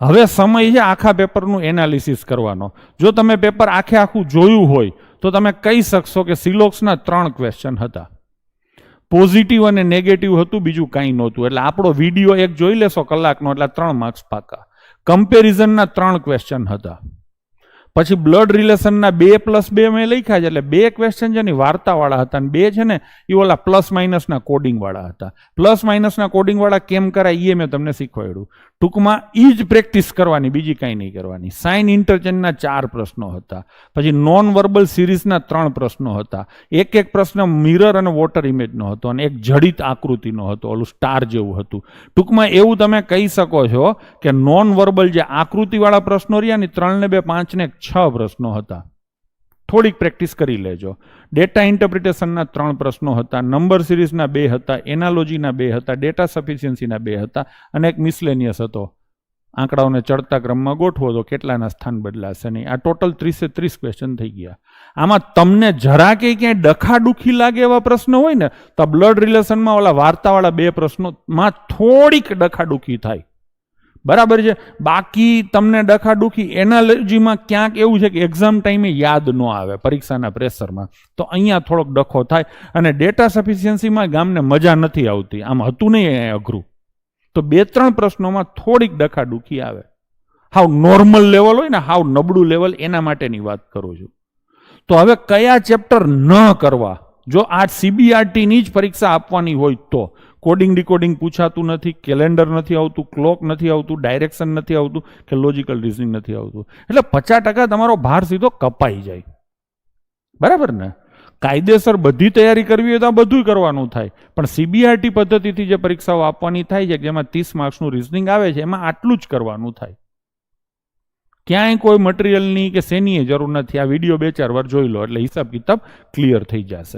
હવે સમય છે આખા પેપરનું એનાલિસિસ કરવાનો. જો તમે પેપર આખે આખું જોયું હોય, તો તમે કહી શકશો કે સિલોક્સના ત્રણ ક્વેશ્ચન હતા. પોઝિટિવ અને નેગેટિવ હતું, બીજું કાંઈ નહોતું. એટલે આપણો વીડિયો એક જોઈ લેશો કલાકનો, એટલે ત્રણ માર્ક્સ પાકા. કમ્પેરિઝનના ત્રણ ક્વેશ્ચન હતા. પછી બ્લડ રિલેશનના બે પ્લસ બે મેં લખ્યા છે, એટલે બે ક્વેશ્ચન છે ને વાર્તાવાળા હતા અને બે છે ને એ ઓલા પ્લસ માઇનસના કોડિંગવાળા હતા. પ્લસ માઇનસના કોડિંગવાળા કેમ કરાય એ મેં તમને શીખવાડ્યું. ટૂંકમાં એ જ પ્રેક્ટિસ કરવાની, બીજી કાંઈ નહીં કરવાની. સાઇન ઇન્ટરચેન્જના ચાર પ્રશ્નો હતા. પછી નોન વર્બલ સિરીઝના ત્રણ પ્રશ્નો હતા. એક એક પ્રશ્ન મિરર અને વોટર ઇમેજનો હતો અને એક જડિત આકૃતિનો હતો, ઓલું સ્ટાર જેવું હતું. ટૂંકમાં એવું તમે કહી શકો છો કે નોન વર્બલ જે આકૃતિવાળા પ્રશ્નો રહ્યા ને ત્રણ ને બે પાંચ ને છ પ્રશ્નો હતા. થોડીક પ્રેક્ટિસ કરી લેજો. ડેટા ઇન્ટરપ્રિટેશનના ત્રણ પ્રશ્નો હતા. નંબર સિરીઝના બે હતા. એનાલોજીના બે હતા. ડેટા સફિશિયન્સીના બે હતા. અને એક મિસલેનિયસ હતો. આંકડાઓને ચડતા ક્રમમાં ગોઠવો તો કેટલાના સ્થાન બદલાશે નહીં. આ ટોટલ ત્રીસે ત્રીસ ક્વેશ્ચન થઈ ગયા. આમાં તમને જરા કે ક્યાંય ડખાડુખી લાગે એવા પ્રશ્નો હોય ને, તો બ્લડ રિલેશનમાં ઓલા વાર્તાવાળા બે પ્રશ્નોમાં થોડીક ડખાડુખી થાય. બરાબર છે? બાકી તમને ડખાડુખી એનાલોજીમાં ક્યાંક એવું છે કે એક્ઝામ ટાઈમે યાદ ન આવે પરીક્ષાના પ્રેશરમાં. તો અહીંયા થોડોક ડખો થાય અને ડેટા સફિશિયન્સીમાં ગામને મજા નથી આવતી. આમ હતું નહીં અઘરું. તો બે ત્રણ પ્રશ્નોમાં થોડીક ડખાડુખી આવે. હાવ નોર્મલ લેવલ હોય ને હાવ નબળું લેવલ એના માટેની વાત કરું છું. તો હવે કયા ચેપ્ટર ન કરવા? જો આ સીબીઆરટીની જ પરીક્ષા આપવાની હોય તો કોડિંગ ડીકોડિંગ પૂછાતું નથી કેલેન્ડર નથી આવતું ક્લોક નથી આવતું ડાયરેક્શન નથી આવતું કે લોજિકલ રિઝનિંગ નથી આવતું. એટલે પચાસ ટકા તમારો ભાર સીધો કપાઈ જાય. બરાબર ને? કાયદેસર બધી તૈયારી કરવી હોય તો આ બધું કરવાનું થાય. પણ સીબીઆરટી પદ્ધતિથી જે પરીક્ષાઓ આપવાની થાય છે, જેમાં ત્રીસ માર્ક્સનું રિઝનિંગ આવે છે, એમાં આટલું જ કરવાનું થાય. ક્યાંય કોઈ મટીરિયલની કે શેની જરૂર નથી. આ વીડિયો બે ચાર વાર જોઈ લો, એટલે હિસાબ કિતાબ ક્લિયર થઈ જશે.